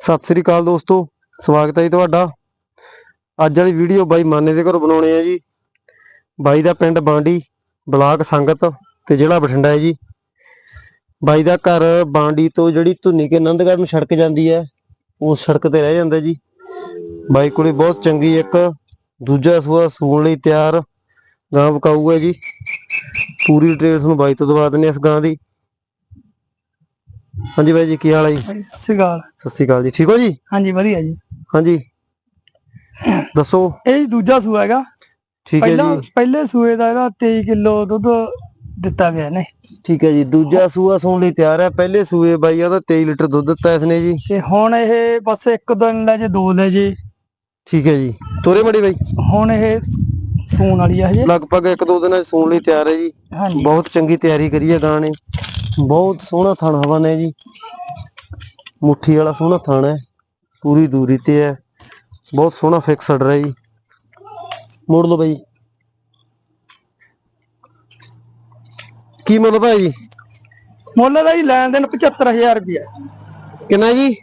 ਸਤਿ ਸ੍ਰੀ ਅਕਾਲ ਦੋਸਤੋ, ਸਵਾਗਤ ਹੈ ਜੀ ਤੁਹਾਡਾ। ਅੱਜ ਵਾਲੀ ਵੀਡੀਓ ਬਾਈ ਮਾਨੇ ਦੇ ਘਰੋਂ ਬਣਾਉਣੇ ਆ ਜੀ। ਬਾਈ ਦਾ ਪਿੰਡ ਬਾਂਡੀ, ਬਲਾਕ ਸੰਗਤ ਤੇ ਜ਼ਿਲ੍ਹਾ ਬਠਿੰਡਾ ਹੈ ਜੀ। ਬਾਈ ਦਾ ਘਰ ਬਾਂਡੀ ਤੋਂ ਜਿਹੜੀ ਧੁੰਨੀ ਕੇ ਆਨੰਦਗੜ੍ਹ ਨੂੰ ਸੜਕ ਜਾਂਦੀ ਹੈ ਉਸ ਸੜਕ ਤੇ ਰਹਿ ਜਾਂਦਾ ਜੀ। ਬਾਈ ਕੋਲੇ ਬਹੁਤ ਚੰਗੀ ਇੱਕ ਦੂਜਾ ਸੂਆ ਸੂਣ ਲਈ ਤਿਆਰ ਗਾਂ ਵਿਕਾਊ ਹੈ ਜੀ। ਪੂਰੀ ਡਿਟੇਲ ਤੁਹਾਨੂੰ ਬਾਈ ਤੋਂ ਦਵਾ ਦਿੰਦੇ ਹਾਂ ਇਸ ਗਾਂ ਦੀ। ਹਾਂਜੀ ਬਾਈ ਜੀ ਕੀ ਹਾਲ ਹੈ ਜੀ? ਸਤਿ ਸ਼੍ਰੀ ਅਕਾਲ। ਸਤਿ ਸ੍ਰੀ ਅਕਾਲ ਜੀ ਠੀਕ ਹੋ ਜੀ? ਹਾਂਜੀ ਵਧੀਆ ਜੀ। ਹਾਂਜੀ। ਦੱਸੋ। ਇਹ ਜੀ ਦੂਜਾ ਸੂਆ ਹੈਗਾ। ਠੀਕ ਹੈ ਪਹਿਲਾਂ ਜੀ। ਪਹਿਲੇ ਸੂਏ ਦਾ ਇਹਦਾ 23 ਕਿਲੋ ਦੁੱਧ ਦਿੱਤਾ ਗਿਆ ਨੇ ਠੀਕ ਹੈ ਜੀ ਦੂਜਾ ਸੂਆ ਸੌਣ ਲਈ ਤਿਆਰ ਹੈ। ਪਹਿਲੇ ਸੂਏ ਬਾਈ ਉਹਦਾ 23 ਲੀਟਰ ਦੁੱਧ ਦਿੱਤਾ ਇਸਨੇ ਜੀ। ਤੇ ਹੁਣ ਇਹ ਬਸ ਇੱਕ ਦਿਨ ਲੈ ਜੇ ਦੋ ਲੈ ਜੇ। ਠੀਕ ਹੈ ਜੀ। ਤੋਰੇ ਮੜੀ ਬਾਈ। ਹੁਣ ਇਹ ਸੂਣ ਵਾਲੀ ਆ ਹਜੇ। ਲਗਭਗ ਇੱਕ ਦੋ ਦਿਨਾਂ ਚ ਸੌਣ ਲਈ ਤਿਆਰ ਹੈ ਜੀ। ਹਾਂਜੀ। ਬਹੁਤ ਚੰਗੀ ਤਿਆਰੀ ਕਰੀ ਹੈ ਗਾਂ ਨੇ। ਬਹੁਤ ਸੋਹਣਾ ਥਣ ਹਵਾ ਨੇ ਜੀ। ਮੁੱਠੀ ਵਾਲਾ ਸੋਹਣਾ ਥਣ ਹੈ। ਪੂਰੀ ਦੂਰੀ ਤੇ ਹੈ। ਬਹੁਤ ਸੋਹਣਾ ਫਿਕਸਡ ਰਿਹਾ ਜੀ। ਮੋੜ ਲਓ ਬਾਈ। ਕੀ ਮੁੱਲ ਭਾਈ ਜੀ? ਮੁੱਲ ਦਾ ਹੀ ਲੈਣ ਦੇਣ 75000 ਰੁਪਇਆ। ਕਿੰਨਾ ਜੀ?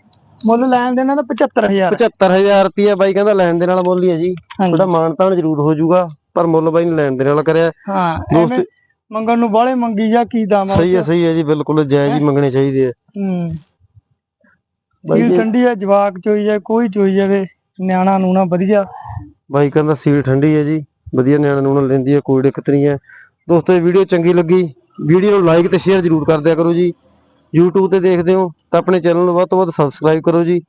ਮੁੱਲ ਲੈਣ ਦੇਣ ਦਾ 75000 75000 ਰੁਪਏ ਬਾਈ ਕਹਿੰਦਾ ਲੈਣ ਦੇ ਨਾਲ ਮੁੱਲ ਹੀ ਹੈ ਜੀ। ਹਾਂਜੀ। ਥੋੜਾ ਮਾਨਤਾਨ ਜ਼ਰੂਰ ਹੋ ਜਾਊਗਾ। ਪਰ ਮੁੱਲ ਬਾਈ ਨੇ ਲੈਣ ਦੇ ਨਾਲ ਕਰਿਆ। ਹਾਂ ਦੋਸਤ- ਮੰਗਣ ਨੂੰ ਬਾਹਲੇ ਮੰਗੀ ਜਾ ਕੀ ਦਾਮ ਸਹੀ ਹੈ ਸਹੀ ਹੈ ਜੀ ਬਿਲਕੁਲ ਜਾਇਜ਼ ਹੀ ਮੰਗਣੇ ਚਾਹੀਦੇ ਆ। ਹੂੰ। ਸੀਲ ਠੰਡੀ ਆ ਜਵਾਕ ਚੋਈ ਜਾਏ ਕੋਈ ਚੋਈ ਜਾਵੇ ਨਿਆਣਾ ਨੂਣਾ ਵਧੀਆ। ਬਾਈ ਕਹਿੰਦਾ ਸੀਲ ਠੰਡੀ ਹੈ ਜੀ ਵਧੀਆ ਨਿਆਣੇ ਨੂੰ ਲੈਂਦੀ ਹੈ ਕੋਈ ਦਿੱਕਤ ਨਹੀਂ ਹੈ। ਦੋਸਤੋ ਇਹ ਵੀਡੀਓ ਚੰਗੀ ਲੱਗੀ ਵੀਡੀਓ ਨੂੰ ਲਾਈਕ ਤੇ ਸ਼ੇਅਰ ਜ਼ਰੂਰ ਕਰ ਦਿਆ ਕਰੋ ਜੀ। YouTube ਤੇ ਦੇਖਦੇ ਹੋ ਤਾਂ ਆਪਣੇ ਚੈਨਲ ਨੂੰ ਵੱਧ ਤੋਂ ਵੱਧ ਸਬਸਕ੍ਰਾਈਬ ਕਰੋ ਜੀ।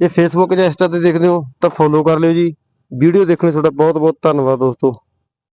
ਜੇ Facebook ਜਾਂ Insta ਤੇ ਦੇਖਦੇ ਹੋ ਤਾਂ ਫੋਲੋ ਕਰ ਲਿਓ ਜੀ। ਵੀਡੀਓ ਦੇਖਣ ਲਈ ਤੁਹਾਡਾ ਬਹੁਤ ਬਹੁਤ ਧੰਨਵਾਦ ਦੋਸਤੋ।